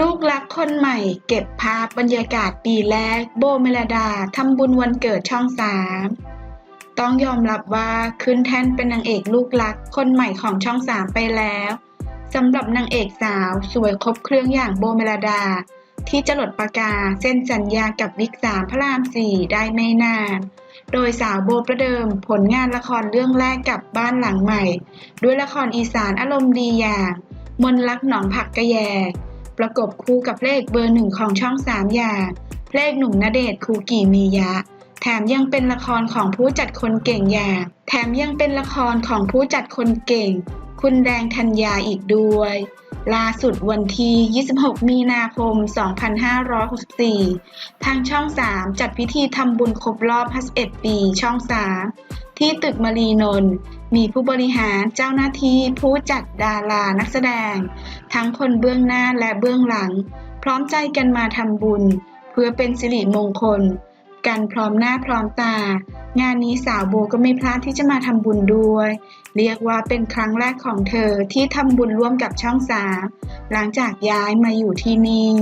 ลูกรักคนใหม่ เก็บภาพบรรยากาศปีแรก โบเมลดาทำบุญวันเกิดช่องสามต้องยอมรับว่าขึ้นแท่นเป็นนางเอกลูกรักคนใหม่ของช่องสามไปแล้วสำหรับนางเอกสาวสวยครบเครื่องอย่างโบเมลดา ที่จะหลดประกาเส้นสัญญากับวิกสามพระรามสี่ได้ไม่นาน โดยสาวโบประเดิมผลงานละครเรื่องแรกกับบ้านหลังใหม่ ด้วยละครอีสานอารมณ์ดีอย่าง มนลักหนองผักกระแยง ประกบคู่กับเลงเบอร์หนึ่งของช่องสามอย่างเพลงหนุ่มณเดชน์คูกิมียะ แถมยังเป็นละครของผู้จัดคนเก่งอย่างแถมยังเป็นละครของผู้จัดคนเก่ง คุณแดงธัญญาอีกด้วยล่าสุดวันที่ 26 มีนาคม 2564 ทางช่อง 3 จัดพิธีทำบุญครบรอบ 51 ปีช่อง 3 ที่ตึกมรีนนท์มีผู้บริหารเจ้าหน้าที่ผู้จัดดารานักแสดง ทั้งคนเบื้องหน้าและเบื้องหลัง พร้อมใจกันมาทำบุญ เพื่อเป็นสิริมงคล กันพร้อมหน้าพร้อมตา งานนี้สาวโบก็ไม่พลาดที่จะมาทำบุญด้วย เรียกว่าเป็นครั้งแรกของเธอที่ทำบุญร่วมกับช่องสาหลังจากย้ายมาอยู่ที่นี่